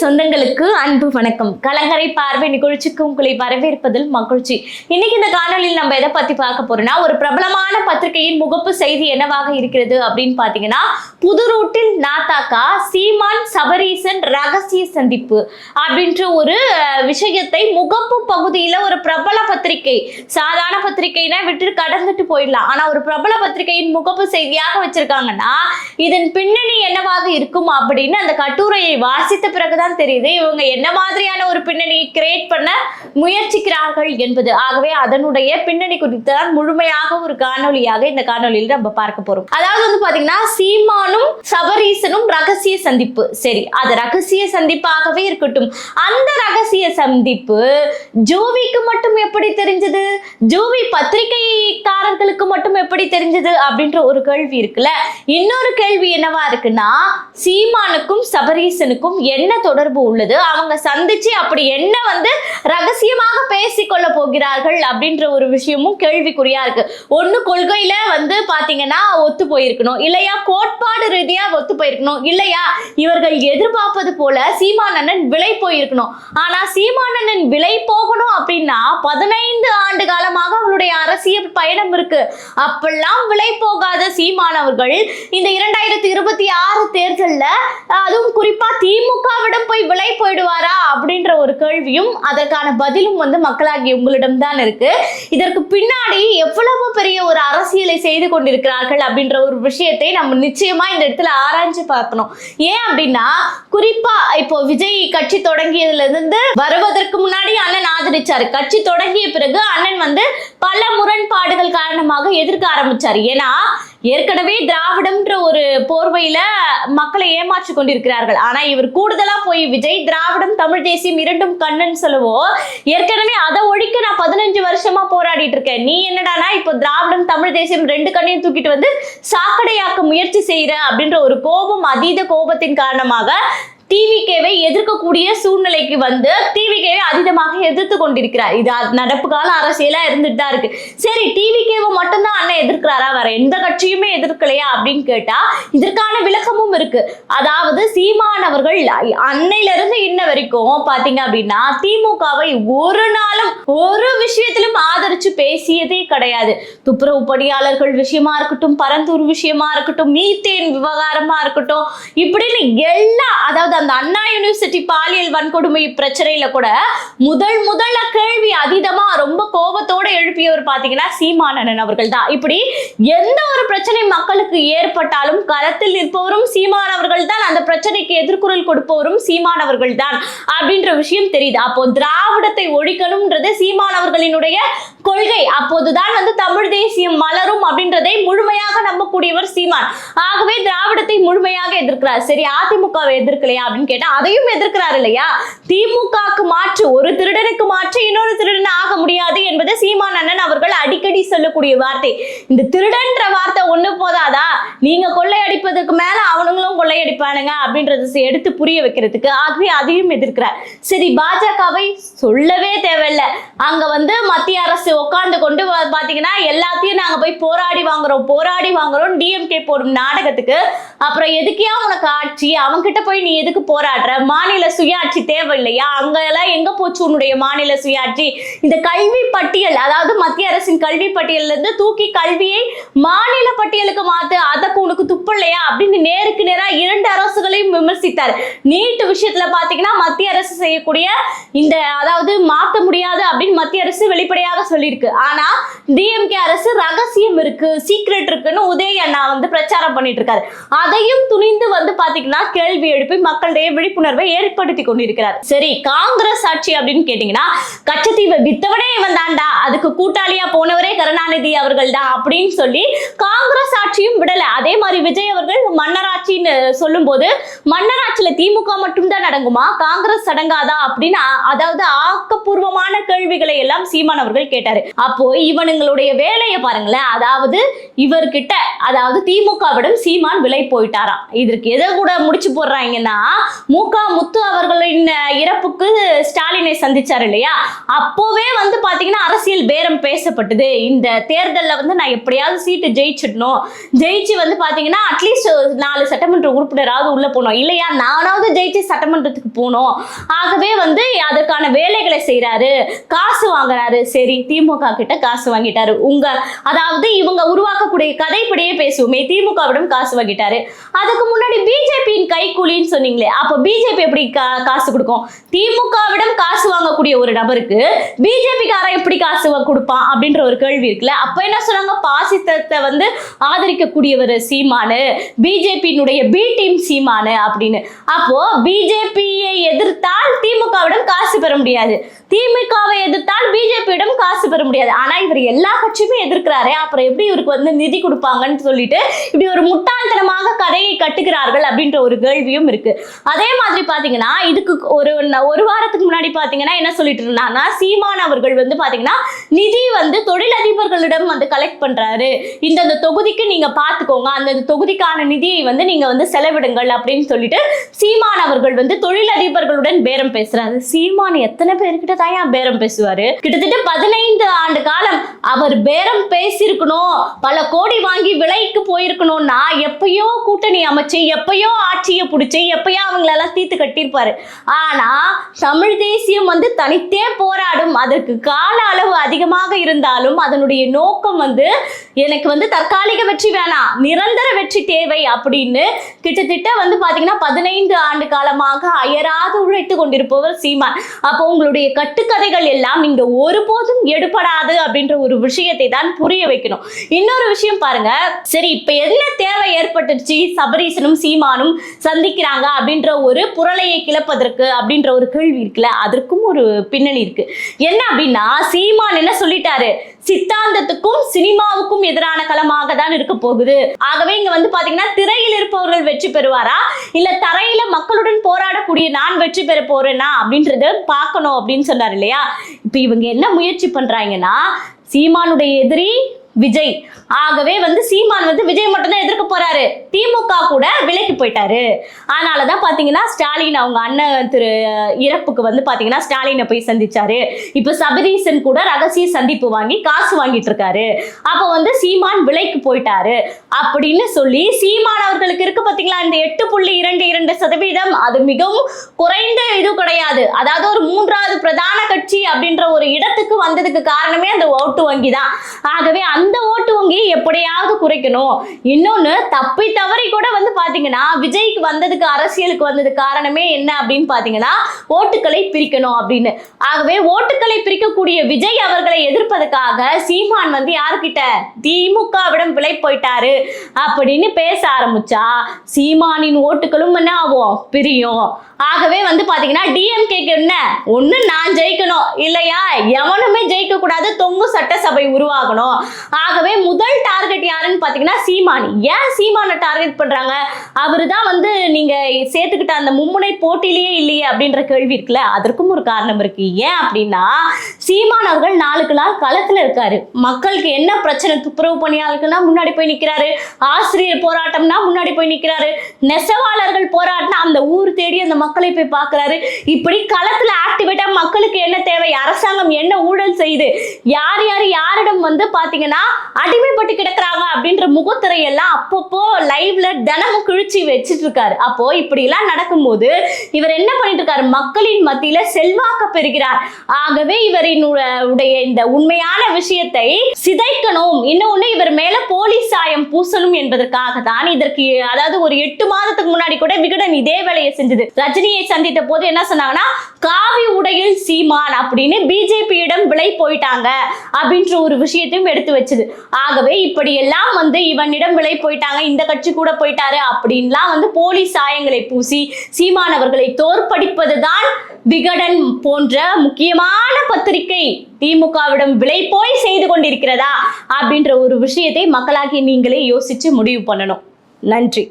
சொந்தங்களுக்கு அன்பு வணக்கம். கலங்கரை பார்வை நிகழ்ச்சிக்கு உங்களை வரவேற்பதில் மகிழ்ச்சி. இன்னைக்கு இந்த காணொலியில் நம்ம எதை பத்தி பார்க்க போறோம்னா ஒரு பிரபலமான பத்திரிகையின் முகப்பு செய்தி என்னவாக இருக்கிறது அப்படின்னு பாத்தீங்கன்னா புதுரூட்டில் நாத்தாக்கா சீமான் சபரீசன் ரகசிய சந்திப்பு அப்படின்ற ஒரு விஷயத்தை முகப்பு பகுதியில ஒரு பிரபல பத்திரிகை சாதாரண பத்திரிகைனா விட்டு கடந்துட்டு போயிடலாம். ஆனா ஒரு பிரபல பத்திரிகையின் முகப்பு செய்தியாக வச்சிருக்காங்கன்னா இதன் பின்னணி என்னவாக இருக்கும் அப்படின்னு அந்த கட்டுரையை வாசித்த பிறகுதான் தெரியுது. இவங்க என்ன மாதிரியான ஒரு பின்னணியை கிரியேட் பண்ண முயற்சிக்கிறார்கள் என்பது. ஆகவே அதனுடைய பின்னணி குறித்து தான் முழுமையாக ஒரு காணொளியாக இந்த காணொலியில் நம்ம பார்க்க போறோம். அதாவது வந்து பாத்தீங்கன்னா சீமானும் சபரீசனும் ரகசிய சந்திப்பு. சரி அது ரகசிய சந்திப்பாகவே இருக்கட்டும். அந்த ரகசிய சந்திப்பு ஜோவிக்கு மட்டும் எப்படி தெரிஞ்சது? ஜோவி பத்திரிகைக்காரர்களுக்கு மட்டும் எப்படி தெரிஞ்சது அப்படின்ற ஒரு கேள்வி இருக்குல்ல? இன்னொரு கேள்வி என்னவா இருக்குன்னா சீமானுக்கும் சபரீசனுக்கும் என்ன தொடர்பு உள்ளது? அவங்க சந்திச்சு அப்படி என்ன வந்து ரகசியமாக பேசிக்கொள்ள போகிறார்கள் அப்படின்ற ஒரு விஷயமும் கேள்விக்குறியா இருக்கு. ஒண்ணு கொள்கையில வந்து பாத்தீங்கன்னா ஒத்து போயிருக்கணும். இல்லையா? கோட்பாடு ரீதியா ஒத்து போயிருக்கணும். இல்லையா? இவர்கள் எதிர்பார்ப்பது போல சீமானண்ணன் விலை போயிருக்கணும். ஆனா சீமானண்ணன் விலை போகணும் அப்படின்னா பதினைந்து ஆண்டு காலமாக அவருடைய அரசியல் பயணம் இருக்கு. அப்பெல்லாம் விலை போகாத சீமானவர்கள் இந்த இரண்டாயிரத்தி இருபத்தி ஆறு தேர்தலில் அதுவும் குறிப்பா திமுகவிடம் போய் விலை போயிடுவாரா அப்படின்ற ஒரு கேள்வியும் அதற்கான பதிலும் வந்து மக்களாகிய உங்களிடம் தான் இருக்கு. இதற்கு பின்னாடி எவ்வளவு பெரிய ஒரு அரசியலை செய்து கொண்டிருக்கிறார்கள் அப்படின்ற ஒரு விஷயத்தை நம்ம நிச்சயமா இந்த இடத்துல ஆராய்ஞ்சு பார்க்கணும். ஏன் அப்படின்னா குறிப்பா இப்போ விஜய் கட்சி தொடங்கியதுல இருந்து வருவதற்கு முன்னாடி அண்ணன் ஆதரிச்சாரு. கட்சி தொடங்கிய பிறகு அண்ணன் வந்து பல முரண்பாடுகள் காரணமாக எதிர்க்க ஆரம்பிச்சாரு. ஏன்னா ஏற்கனவே திராவிடம்ன்ற ஒரு போர்வையில மக்களை ஏமாற்றி கொண்டிருக்கிறார்கள். ஆனா இவர் கூடுதலா போய் விஜய் திராவிடம் தமிழ் தேசியம் இரண்டும் கண்ணன் சொல்லுவோ ஏற்கனவே அதை ஒழிக்க நான் பதினஞ்சு வருஷமா போராடிட்டு இருக்கேன். நீ என்னடானா இப்போ திராவிடம் தமிழ் தேசியம் ரெண்டு கண்ணையும் தூக்கிட்டு வந்து சாக்கடையாக்க முயற்சி செய்யற அப்படின்ற ஒரு கோபம் அதீத கோபத்தின் காரணமாக டிவிகேவை எதிர்க்கக்கூடிய சூழ்நிலைக்கு வந்து டிவிகேவை அதிகமாக எதிர்த்து கொண்டிருக்கிறார். இது நடப்பு கால அரசியலா இருந்துட்டு தான் இருக்கு. சரி டிவிகேவை மட்டும் எதிர்க்கிறாரா? வேற எந்த கட்சியுமே எதிர்க்கலையா? அப்படின்னு கேட்டா இதற்கான விளக்கமும் இருக்கு. அதாவது சீமானவர்கள் அன்னையில இருந்து இன்ன வரைக்கும் பாத்தீங்க அப்படின்னா திமுகவை ஒரு நாளும் ஒரு விஷயத்திலும் ஆதரிச்சு பேசியதே கிடையாது. துப்புரவு பணியாளர்கள் விஷயமா இருக்கட்டும் பரந்தூர் விஷயமா இருக்கட்டும் மீத்தேன் விவகாரமா இருக்கட்டும் இப்படின்னு எல்லா அதாவது அந்த அண்ணா யூனிவர்சிட்டி பாலியல் வன்கொடுமை பிரச்சனையில கூட முதல் முதல்ல கேள்வி அதீதமா ரொம்ப கோபத்தோட எழுப்பியவர் பாத்தீங்கன்னா சீமானன் அவர்கள் தான் இப்படி எந்த ஒரு பிரச்சனை மக்களுக்கு ஏற்பட்டாலும் களத்தில் நிற்பவரும் சீமானவர்கள் தான் அந்த பிரச்சனை பிரச்சனைக்கு எதிர்குரல் கொடுப்பவரும் சீமானவர்கள் தான் அப்படின்ற விஷயம் தெரியுது. அப்போ திராவிடத்தை ஒழிக்கணும்ன்றது சீமானவர்களினுடைய கொள்கை. அப்போதுதான் வந்து தமிழ் தேசியம் மலரும் அப்படின்றதை முழுமையாக நம்பக்கூடியவர் சீமான். ஆகவே திராவிடத்தை முழுமையாக எதிர்க்கிறார். சரி அதிமுகவை எதிர்க்கலையா அப்படின்னு கேட்டா அதையும் எதிர்க்கிறார் இல்லையா? திமுகக்கு மாற்று ஒரு திருடனுக்கு மாற்று இன்னொரு திருடன் ஆக முடியாது என்பது சீமான் அண்ணன் அவர்கள் அடிக்கடி சொல்லக்கூடிய வார்த்தை. இந்த திருடன்ற வார்த்தை ஒண்ணு போதாதா? நீங்க கொள்ளையடிப்பதற்கு மேல அவனுங்களும் கொள்ளையடிப்பானுங்க அப்படின்றத செ- எடுத்து புரிய வைக்கிறதுக்கு ஆகவே அதையும் எதிர்க்கிறார். சரி பாஜகவை சொல்லவே தேவையில்ல. அங்க வந்து மத்திய அரசு உட்கார்ந்து கொண்டு பாத்தீங்கன்னா எல்லாத்தையும் நாங்க போய் போராடி வாங்குறோம் போராடி வாங்குறோம் டிஎம்கே போடும் நாடகத்துக்கு அப்புறம் எதுக்கியா உனக்கு ஆட்சி? அவன்கிட்ட போய் நீ எதுக்கு போராடுற? மாநில சுயாட்சி தேவையில்லையா? அங்க எல்லாம் எங்க போச்சு உன்னுடைய மாநில சுயாட்சி? இந்த கல்வி பட்டியல் அதாவது மத்திய அரசின் கல்வி பட்டியல்ல இருந்து தூக்கி கல்வியை மாநில பட்டியலுக்கு மாத்து அதற்கு உனக்கு துப்பில்லையா அப்படின்னு நேருக்கு நேரா இரண்டு அரசுகளையும் விமர்சித்தார். நீட் விஷயத்துல பாத்தீங்கன்னா மத்திய அரசு செய்யக்கூடிய இந்த அதாவது மாத்த முடியாது அப்படின்னு மத்திய அரசு வெளிப்படையாக சொல்லியிருக்கு. ஆனா டிஎம்கே அரசு ரகசியம் இருக்கு சீக்ரெட் இருக்குன்னு உதய அண்ணா வந்து பிரச்சாரம் பண்ணிட்டு இருக்காரு அதையும் துணிந்து வந்து பாத்தீங்கன்னா கேள்வி எழுப்பி மக்களிடையே விழிப்புணர்வை ஏற்படுத்தி கொண்டிருக்கிறார். சரி காங்கிரஸ் ஆட்சி அப்படின்னு கேட்டீங்கன்னா கச்சத்தீவை வித்தவனே இவன் அதுக்கு கூட்டாளியா போனவரே கருணாநிதி அவர்கள் தான் அப்படின்னு சொல்லி காங்கிரஸ் ஆட்சியும் விடல. அதே மாதிரி விஜய் அவர்கள் மன்னராட்சின்னு சொல்லும்போது மன்னராட்சியில திமுக மட்டும்தான் அடங்குமா? காங்கிரஸ் அடங்காதா? அப்படின்னு அதாவது ஆக்கப்பூர்வமான கேள்விகளை எல்லாம் சீமான் அவர்கள் கேட்டாரு. அப்போ இவனுங்களுடைய வேலையை பாருங்களேன். அதாவது இவர்கிட்ட அதாவது அதாவது திமுகவிடம் சீமான் விலை போயிட்டாராம். இதற்கு எதை கூட முடிச்சு போடுறாங்கன்னா முக முத்து அவர்களின் இறப்புக்கு ஸ்டாலினை சந்திச்சார் இல்லையா? அப்போவே வந்து பாத்தீங்கன்னா அரசியல் பேரம் பேசப்பட்டது. இந்த தேர்தலில் வந்து நான் எப்படியாவது சீட்டு ஜெயிச்சிடணும். ஜெயிச்சு வந்து பாத்தீங்கன்னா அட்லீஸ்ட் நாலு சட்டமன்ற உறுப்பினராவது உள்ள போனோம் இல்லையா? நானாவது ஜெயிச்சு சட்டமன்றத்துக்கு போகணும். ஆகவே வந்து அதற்கான வேலைகளை செய்யறாரு காசு வாங்குறாரு. சரி திமுக கிட்ட காசு வாங்கிட்டாரு. உங்க அதாவது இவங்க உருவாக்கக்கூடிய கதைப்படியே பேசுவோமே திமுகவிடம் காசு வாங்கிட்டாரு. அதுக்கு முன்னாடி பிஜேபியின் கைக்கூலின்னு சொன்னீங்களே அப்போ பிஜேபி எப்படி காசு கொடுக்கும்? திமுகவிடம் காசு வாங்கக்கூடிய ஒரு நபருக்கு பிஜேபிக்காரன் எப்படி காசு கொடுப்பான் அப்படின்ற ஒரு கேள்வி இருக்குல்ல? அப்ப என்ன சொன்னாங்க? பாசித்தத்தை வந்து ஆதரிக்கக்கூடியவர் சீமானு பிஜேபியினுடைய பி டீம் சீமானு அப்படின்னு. அப்போ பிஜேபியை எதிர்த்தால் திமுகவிடம் காசு பெற முடியாது. திமுகவை எதிர்த்தால் பிஜேபியிடம் காசு பெற முடியாது. ஆனா இவர் எல்லா கட்சியுமே எதிர்க்கிறாரே அப்புறம் எப்படி இவருக்கு வந்து நிதி கொடுப்பாங்கன்னு சொல்லிட்டு இப்படி ஒரு முட்டாள்தனமாக கதையை கட்டுகிறார்கள் அப்படின்ற ஒரு கேள்வியும் இருக்கு. அதே மாதிரி பாத்தீங்கன்னா இதுக்கு ஒரு ஒரு வாரத்துக்கு முன்னாடி பாத்தீங்கன்னா என்ன சொல்லிட்டு இருந்தாங்கன்னா சீமான் அவர்கள் வந்து பாத்தீங்கன்னா நிதி வந்து தொழிலதிபர்களிடம் வந்து கலெக்ட் பண்றாரு. இந்தந்த தொகுதிக்கு நீங்க பாத்துக்கோங்க. அந்த தொகுதிக்கான நிதியை வந்து நீங்க வந்து செலவிடுங்கள் அப்படின்னு சொல்லிட்டு சீமான் அவர்கள் வந்து தொழிலதிபர்களுடன் பேரம் பேசுறாரு. சீமான் எத்தனை பேர்கிட்ட தான் பேரம் பேசுவாரு? கிட்டத்தட்ட பதினைந்து ஆண்டு காலம் அவர் பேரம் பேசியிருக்கணும். பல கோடி வாங்கி விலை வேலைக்கு போயிருக்கணும்னா எப்பயோ கூட்டணி அமைச்சு எப்பயோ ஆட்சியை பிடிச்சி எப்பயோ அவங்களெல்லாம் தீர்த்து கட்டியிருப்பாரு. ஆனா தமிழ் தேசியம் வந்து தனித்தே போராடும். அதற்கு கால அளவு அதிகமாக இருந்தாலும் அதனுடைய நோக்கம் வந்து எனக்கு வந்து தற்காலிக வெற்றி வேணாம் நிரந்தர வெற்றி தேவை அப்படின்னு கிட்டத்தட்ட வந்து பாத்தீங்கன்னா பதினைந்து ஆண்டு காலமாக அயராது உழைத்து கொண்டிருப்பவர் சீமான். அப்போ உங்களுடைய கட்டுக்கதைகள் எல்லாம் இங்க ஒருபோதும் எடுபடாது அப்படின்ற ஒரு விஷயத்தை தான் புரிய வைக்கணும். இன்னொரு விஷயம் பாருங்க சரி இப்ப என்ன தேவை ஏற்பட்டுச்சு சபரீசனும் சீமானும் சந்திக்கிறாங்க அப்படின்ற ஒரு புரளையை கிளப்பதற்கு அப்படின்ற ஒரு கேள்வி இருக்குல்ல அதற்கும் ஒரு பின்னணி இருக்கு. என்ன அப்படின்னா சீமான் என்ன சொல்லிட்டாரு? சித்தாந்தத்துக்கும் சினிமாவுக்கும் எதிரான களமாக தான் இருக்க போகுது. ஆகவே இங்க வந்து பாத்தீங்கன்னா திரையில் இருப்பவர்கள் வெற்றி பெறுவாரா? இல்ல தரையில மக்களுடன் போராடக்கூடிய நான் வெற்றி பெற போறேனா? அப்படின்றத பார்க்கணும் அப்படின்னு சொன்னார் இல்லையா? இப்ப இவங்க என்ன முயற்சி பண்றாங்கன்னா சீமானுடைய எதிரி விஜய். ஆகவே வந்து சீமான் வந்து விஜய் மட்டும்தான் எதிர்க்க போறாரு. திமுக கூட விலைக்கு போயிட்டாரு. அதனாலதான் பாத்தீங்கன்னா ஸ்டாலின் அவங்க அண்ணன் திரு இறப்புக்கு வந்து பாத்தீங்கன்னா ஸ்டாலினை போய் சந்திச்சாரு. இப்ப சபரீசன் கூட ரகசிய சந்திப்பு வாங்கி காசு வாங்கிட்டு இருக்காரு. அப்ப வந்து சீமான் விலைக்கு போயிட்டாரு. அப்படின்னு சொல்லி சீமான் அவர்களுக்கு இருக்கு பாத்தீங்களா? இந்த எட்டு புள்ளி இரண்டு இரண்டு சதவீதம். அது மிகவும் குறைந்த இது கிடையாது. அதாவது ஒரு மூன்றாவது பிரதான கட்சி அப்படின்ற ஒரு இடத்துக்கு வந்ததுக்கு காரணமே அந்த ஓட்டு வங்கி தான் ஆகவே அந்த ஓட்டு வங்கியை எப்படியாவது குறைக்கணும். இன்னொன்னு தப்பி தவறி கூட வந்து பாத்தீங்கன்னா விஜய்க்கு வந்ததுக்கு அரசியலுக்கு வந்தது காரணமே என்ன அப்படின்னு பாத்தீங்கன்னா ஓட்டுகளை பிரிக்கணும் அப்படின்னு. ஆகவே ஓட்டுகளை பிரிக்கக்கூடிய விஜய் அவர்களை எதிர்ப்பதற்காக சீமான் வந்து யார்கிட்ட? திமுகவிடம் விலை போயிட்டாரு அப்படின்னு பேச ஆரம்பிச்சா சீமானின் ஓட்டுகளும் என்ன ஆகும்? பிரியும். ஆகவே வந்து பாத்தீங்கன்னா டிஎம்கேக்கு என்ன? ஒண்ணு நான் ஜெயிக்கணும். இல்லையா? எவனுமே ஜெயிக்க கூடாது தொங்கு சட்டசபை உருவாகணும். ஆகவே முதல் டார்கெட் யாருன்னு பார்த்தீங்கன்னா சீமானி. ஏன் சீமானை டார்கெட் பண்ணுறாங்க அவர் தான் வந்து நீங்கள் சேர்த்துக்கிட்ட அந்த மும்முனை போட்டியிலேயே இல்லையே அப்படின்ற கேள்வி இருக்குல்ல? அதற்கும் ஒரு காரணம் இருக்கு. ஏன் அப்படின்னா சீமான் அவர்கள் நாளுக்கு நாள் களத்தில் இருக்காரு. மக்களுக்கு என்ன பிரச்சனை? துப்புரவு பணியாளர்கள்னா முன்னாடி போய் நிற்கிறாரு ஆசிரியர் போராட்டம்னா முன்னாடி போய் நிற்கிறாரு நெசவாளர்கள் போராட்டம் அந்த ஊர் தேடி அந்த மக்களை போய் பார்க்குறாரு இப்படி களத்தில் ஆக்டிவேட்டா மக்களுக்கு என்ன தேவை? அரசாங்கம் என்ன ஊழல் செய்யுது யார் யார் யாரிடம் வந்து பார்த்தீங்கன்னா பாத்தீங்கன்னா அடிமைப்பட்டு கிடக்குறாங்க அப்படின்ற முகத்திரையெல்லாம் அப்பப்போ லைவ்ல தினமும் கிழிச்சு வச்சுட்டு இருக்காரு அப்போ இப்படி எல்லாம் நடக்கும்போது இவர் என்ன பண்ணிட்டு இருக்காரு மக்களின் மத்தியில செல்வாக்க பெறுகிறார். ஆகவே இவரின் உடைய இந்த உண்மையான விஷயத்தை சிதைக்கணும். இன்னொன்னு இவர் மேல போலீஸ் சாயம் பூசணும் என்பதற்காக தான் இதற்கு அதாவது ஒரு எட்டு மாதத்துக்கு முன்னாடி கூட விகடன் இதே வேலையை செஞ்சது. ரஜினியை சந்தித்த போது என்ன சொன்னாங்கன்னா காவி உடையில் சீமான் அப்படின்னு பிஜேபியிடம் விலை போயிட்டாங்க அப்படின்ற ஒரு விஷயத்தையும் எடுத்து வச்சு கிடைச்சது ஆகவே இப்படி எல்லாம் வந்து இவனிடம் விலை போயிட்டாங்க இந்த கட்சி கூட போயிட்டாரு அப்படின்லாம் வந்து போலீஸ் சாயங்களை பூசி சீமானவர்களை தோற்கடிப்பதுதான் விகடன் போன்ற முக்கியமான பத்திரிகை. திமுகவிடம் விலை போய் செய்து கொண்டிருக்கிறதா அப்படின்ற ஒரு விஷயத்தை மக்களாகி நீங்களே யோசிச்சு முடிவு பண்ணணும். நன்றி.